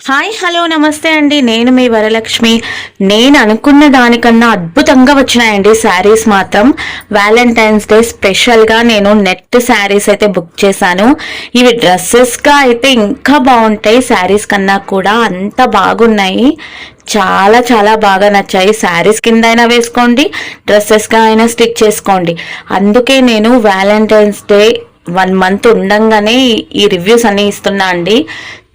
Hi hello నమస్తే అండి. నేను మీ వరలక్ష్మి. నేను అనుకున్న దానికన్నా అద్భుతంగా వచ్చినాయండి శారీస్ మాత్రం. వ్యాలంటైన్స్ డే స్పెషల్గా నేను నెట్ శారీస్ అయితే బుక్ చేశాను. ఇవి డ్రెస్సెస్గా అయితే ఇంకా బాగుంటాయి. శారీస్ కన్నా కూడా అంత బాగున్నాయి. చాలా చాలా బాగా నచ్చాయి. శారీస్ కింద అయినా వేసుకోండి డ్రెస్సెస్గా అయినా స్టిచ్ చేసుకోండి. అందుకే నేను వ్యాలంటైన్స్ డే వన్ మంత్ ఉండంగానే ఈ రివ్యూస్ అన్ని ఇస్తున్నా అండి.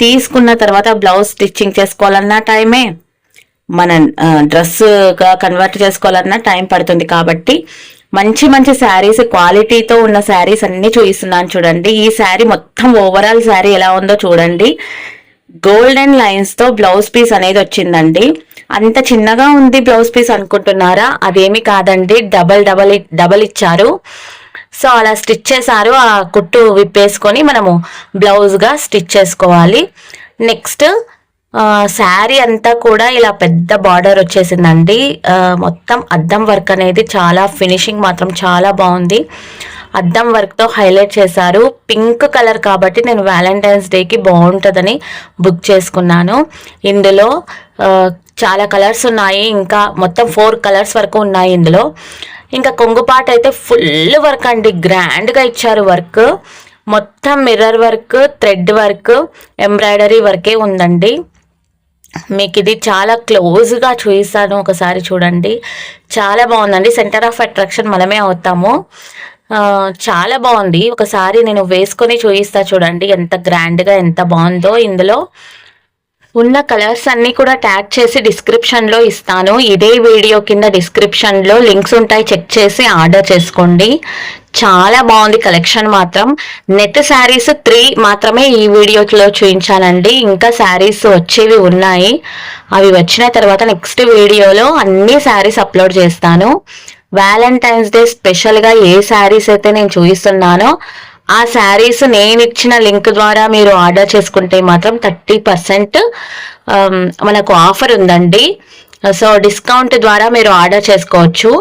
తీసుకున్న తర్వాత బ్లౌజ్ స్టిచ్చింగ్ చేసుకోవాలన్న టైమే మన డ్రెస్గా కన్వర్ట్ చేసుకోవాలన్నా టైం పడుతుంది కాబట్టి మంచి మంచి శారీస్ క్వాలిటీతో ఉన్న శారీస్ అన్నీ చూపిస్తున్నాను చూడండి. ఈ శారీ మొత్తం ఓవరాల్ శారీ ఎలా ఉందో చూడండి. గోల్డెన్ లైన్స్తో బ్లౌజ్ పీస్ అనేది వచ్చిందండి. అంత చిన్నగా ఉంది బ్లౌజ్ పీస్ అనుకుంటున్నారా? అదేమి కాదండి. డబల్ డబల్ డబల్ ఇచ్చారు. సో అలా స్టిచ్ చేశారు. ఆ కుట్టు విప్పేసుకొని మనము బ్లౌజ్గా స్టిచ్ చేసుకోవాలి. నెక్స్ట్ శారీ అంతా కూడా ఇలా పెద్ద బార్డర్ వచ్చేసిందండి. మొత్తం అద్దం వర్క్ అనేది చాలా ఫినిషింగ్ మాత్రం చాలా బాగుంది. అద్దం వర్క్తో హైలైట్ చేశారు. పింక్ కలర్ కాబట్టి నేను వ్యాలంటైన్స్ డేకి బాగుంటుందని బుక్ చేసుకున్నాను. ఇందులో చాలా కలర్స్ ఉన్నాయి. ఇంకా మొత్తం ఫోర్ కలర్స్ వరకు ఉన్నాయి ఇందులో. ఇంకా కొంగుపాట అయితే ఫుల్ వర్క్ అండి. గ్రాండ్గా ఇచ్చారు వర్క్ మొత్తం mirror work thread work embroidery వర్కే ఉందండి. మీకు ఇది చాలా క్లోజ్గా చూపిస్తాను ఒకసారి చూడండి. చాలా బాగుందండి. సెంటర్ ఆఫ్ అట్రాక్షన్ మనమే అవుతాము. చాలా బాగుంది. ఒకసారి నేను వేసుకొని చూపిస్తా చూడండి ఎంత గ్రాండ్గా ఎంత బాగుందో ఇందులో. ఉన్న కలర్స్ అన్ని కూడా ట్యాగ్ చేసి డిస్క్రిప్షన్లో ఇస్తాను. ఇదే వీడియో కింద డిస్క్రిప్షన్లో లింక్స్ ఉంటాయి. చెక్ చేసి ఆర్డర్ చేసుకోండి. చాలా బాగుంది కలెక్షన్ మాత్రం. నెట్ శారీస్ త్రీ మాత్రమే ఈ వీడియోలో చూపించానండి ఇంకా శారీస్ వచ్చేవి ఉన్నాయి. అవి వచ్చిన తర్వాత నెక్స్ట్ వీడియోలో అన్ని శారీస్ అప్లోడ్ చేస్తాను. వ్యాలంటైన్స్ డే స్పెషల్గా ఏ శారీస్ అయితే నేను చూపిస్తున్నానో ఆ శారీస్ నేను ఇచ్చిన లింక్ ద్వారా మీరు ఆర్డర్ చేసుకుంటే మాత్రం థర్టీ పర్సెంట్ మనకు ఆఫర్ ఉందండి. సో డిస్కౌంట్ ద్వారా మీరు ఆర్డర్ చేసుకోవచ్చు.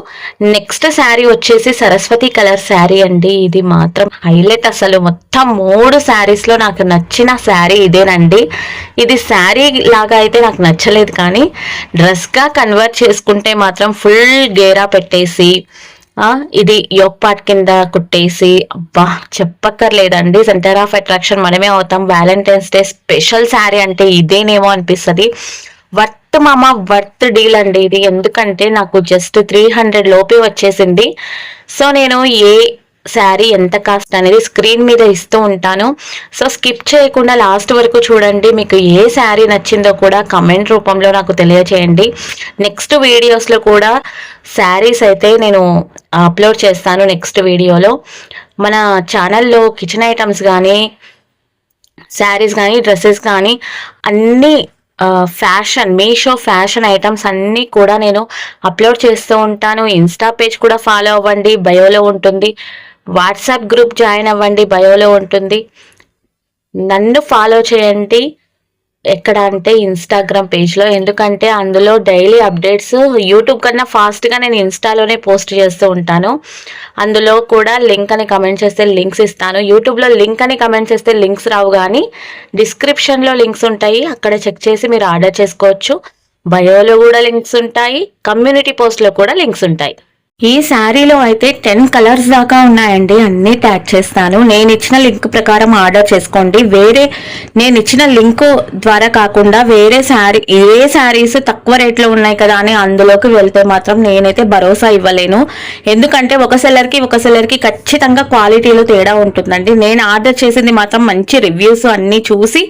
నెక్స్ట్ శారీ వచ్చేసి సరస్వతి కలర్ శారీ అండి. ఇది మాత్రం హైలైట్ అసలు. మొత్తం మూడు శారీస్లో నాకు నచ్చిన శారీ ఇదేనండి. ఇది శారీ లాగా అయితే నాకు నచ్చలేదు కానీ డ్రెస్గా కన్వర్ట్ చేసుకుంటే మాత్రం ఫుల్ గేరా పెట్టేసి ఇది యోగ్ పార్ట్ కింద కుట్టేసి అబ్బా చెప్పక్కర్లేదండి. సెంటర్ ఆఫ్ అట్రాక్షన్ మనమే అవుతాం. వ్యాలంటైన్స్ డే స్పెషల్ శారీ అంటే ఇదేనేమో అనిపిస్తుంది. వర్త్ మామ వర్త్ డీల్ అండి ఇది. ఎందుకంటే నాకు జస్ట్ త్రీ హండ్రెడ్ లోపే వచ్చేసింది. సో నేను ఏ శారీ ఎంత కాస్ట్ అనేది స్క్రీన్ మీద ఇస్తూ ఉంటాను. సో స్కిప్ చేయకుండా లాస్ట్ వరకు చూడండి. మీకు ఏ శారీ నచ్చిందో కూడా కమెంట్ రూపంలో నాకు తెలియచేయండి. నెక్స్ట్ వీడియోస్లో కూడా శారీస్ అయితే నేను అప్లోడ్ చేస్తాను నెక్స్ట్ వీడియోలో మన ఛానల్లో కిచెన్ ఐటమ్స్ కానీ శారీస్ కానీ డ్రెస్సెస్ కానీ అన్నీ ఫ్యాషన్ మీషో ఫ్యాషన్ ఐటమ్స్ అన్నీ కూడా నేను అప్లోడ్ చేస్తూ ఉంటాను. ఇన్స్టా పేజ్ కూడా ఫాలో అవ్వండి బయోలో ఉంటుంది. వాట్సాప్ గ్రూప్ జాయిన్ అవ్వండి బయోలో ఉంటుంది. నన్ను ఫాలో చేయండి. ఎక్కడ అంటే ఇన్స్టాగ్రామ్ పేజ్లో ఎందుకంటే అందులో డైలీ అప్డేట్స్ యూట్యూబ్ కన్నా ఫాస్ట్గా నేను ఇన్స్టాలోనే పోస్ట్ చేస్తూ ఉంటాను. అందులో కూడా లింక్ అని కమెంట్ చేస్తే లింక్స్ ఇస్తాను. యూట్యూబ్లో లింక్ అని కమెంట్ చేస్తే లింక్స్ రావు కానీ డిస్క్రిప్షన్లో లింక్స్ ఉంటాయి. అక్కడ చెక్ చేసి మీరు ఆర్డర్ చేసుకోవచ్చు. బయోలో కూడా లింక్స్ ఉంటాయి. కమ్యూనిటీ పోస్ట్లో కూడా లింక్స్ ఉంటాయి. ఈ శారీలో అయితే టెన్ కలర్స్ దాకా ఉన్నాయండి. అన్నీ ట్యాగ్ చేస్తాను. నేను ఇచ్చిన లింక్ ప్రకారం ఆర్డర్ చేసుకోండి. వేరే నేను ఇచ్చిన లింక్ ద్వారా కాకుండా వేరే శారీ ఏ శారీస్ తక్కువ రేట్లో ఉన్నాయి కదా అని అందులోకి వెళ్తే మాత్రం నేనైతే భరోసా ఇవ్వలేను. ఎందుకంటే ఒక సెల్లర్కి ఒక సెల్లర్కి ఖచ్చితంగా క్వాలిటీలో తేడా ఉంటుందండి. నేను ఆర్డర్ చేసింది మాత్రం మంచి రివ్యూస్ అన్నీ చూసి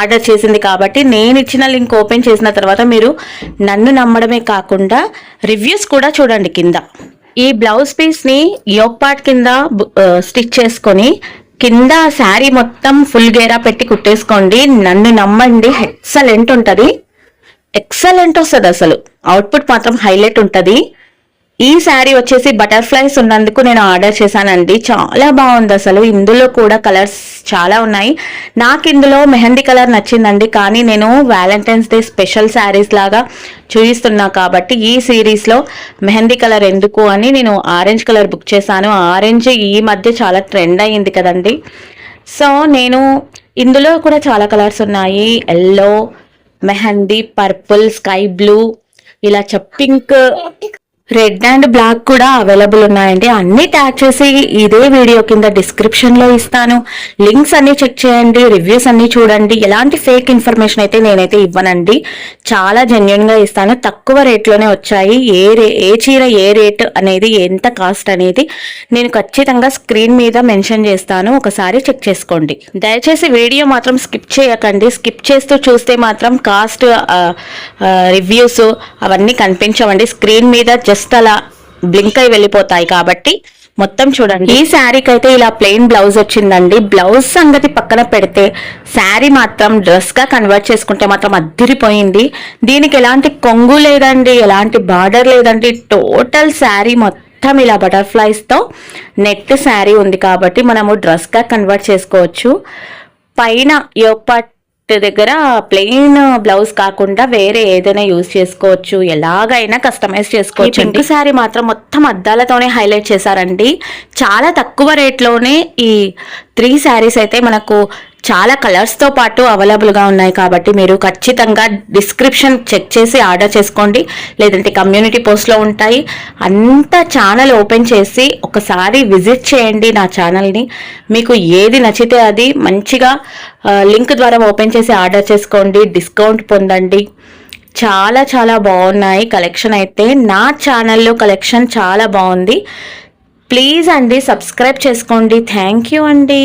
ఆర్డర్ చేసింది కాబట్టి నేను ఇచ్చిన లింక్ ఓపెన్ చేసిన తర్వాత మీరు నన్ను నమ్మడమే కాకుండా రివ్యూస్ కూడా చూడండి కింద. ఈ బ్లౌజ్ పీస్ని యోగ్ పార్ట్ కింద స్టిచ్ చేసుకొని కింద శారీ మొత్తం ఫుల్ గేరా పెట్టి కుట్టేసుకోండి. నన్ను నమ్మండి. ఎక్సలెంట్ ఉంటుంది. ఎక్సలెంట్ వస్తుంది అసలు అవుట్పుట్ మాత్రం హైలైట్ ఉంటుంది. ఈ శారీ వచ్చేసి బటర్ఫ్లైస్ ఉన్నందుకు నేను ఆర్డర్ చేశానండి. చాలా బాగుంది అసలు. ఇందులో కూడా కలర్స్ చాలా ఉన్నాయి. నాకు ఇందులో మెహందీ కలర్ నచ్చిందండి. కానీ నేను వ్యాలంటైన్స్ డే స్పెషల్ శారీస్ లాగా చూపిస్తున్నా కాబట్టి ఈ సిరీస్లో మెహందీ కలర్ ఎందుకు అని నేను ఆరెంజ్ కలర్ బుక్ చేశాను. ఆరెంజ్ ఈ మధ్య చాలా ట్రెండ్ అయ్యింది కదండి. సో నేను ఇందులో కూడా చాలా కలర్స్ ఉన్నాయి. Yellow mehndi purple sky blue ఇలా పింక్ రెడ్ అండ్ బ్లాక్ కూడా అవైలబుల్ ఉన్నాయండి. అన్ని ట్యాగ్ చేసి ఇదే వీడియో కింద డిస్క్రిప్షన్లో ఇస్తాను. లింక్స్ అన్ని చెక్ చేయండి రివ్యూస్ అన్ని చూడండి. ఎలాంటి ఫేక్ ఇన్ఫర్మేషన్ అయితే నేనైతే ఇవ్వనండి. చాలా జెన్యున్గా ఇస్తాను. తక్కువ రేట్లోనే వచ్చాయి. ఏ రే ఏ చీర ఏ రేట్ అనేది ఎంత కాస్ట్ అనేది నేను ఖచ్చితంగా స్క్రీన్ మీద మెన్షన్ చేస్తాను. ఒకసారి చెక్ చేసుకోండి. దయచేసి వీడియో మాత్రం స్కిప్ చేయకండి. స్కిప్ చేస్తూ చూస్తే మాత్రం కాస్ట్ రివ్యూస్ అవన్నీ కనిపించవండి. స్క్రీన్ మీద జస్ట్ అలా బ్లింక్ అయి వెళ్ళిపోతాయి కాబట్టి మొత్తం చూడండి. ఈ శారీకి అయితే ఇలా ప్లెయిన్ బ్లౌజ్ వచ్చిందండి. బ్లౌజ్ సంగతి పక్కన పెడితే శారీ మాత్రం డ్రెస్గా కన్వర్ట్ చేసుకుంటే మాత్రం అద్దిరిపోయింది. దీనికి ఎలాంటి కొంగు లేదండి ఎలాంటి బార్డర్ లేదండి. టోటల్ శారీ మొత్తం ఇలా బటర్ఫ్లైస్తో నెట్ శారీ ఉంది కాబట్టి మనము డ్రెస్గా కన్వర్ట్ చేసుకోవచ్చు. పైన యోపాట్ దగ్గర ప్లెయిన్ బ్లౌజ్ కాకుండా వేరే ఏదైనా యూస్ చేసుకోవచ్చు. ఎలాగైనా కస్టమైజ్ చేసుకోవచ్చు. ఇంటి శారీ మాత్రం మొత్తం అద్దాలతోనే హైలైట్ చేశారండి. చాలా తక్కువ రేట్లోనే ఈ త్రీ శారీస్ అయితే మనకు చాలా కలర్స్తో పాటు అవైలబుల్గా ఉన్నాయి కాబట్టి మీరు ఖచ్చితంగా డిస్క్రిప్షన్ చెక్ చేసి ఆర్డర్ చేసుకోండి. లేదంటే కమ్యూనిటీ పోస్ట్లో ఉంటాయి. అంత ఛానల్ ఓపెన్ చేసి ఒకసారి విజిట్ చేయండి నా ఛానల్ని మీకు ఏది నచ్చితే అది మంచిగా లింక్ ద్వారా ఓపెన్ చేసి ఆర్డర్ చేసుకోండి. డిస్కౌంట్ పొందండి. చాలా చాలా బాగున్నాయి కలెక్షన్ అయితే. నా ఛానల్లో కలెక్షన్ చాలా బాగుంది. ప్లీజ్ అండి సబ్స్క్రైబ్ చేసుకోండి. థ్యాంక్ యూ అండి.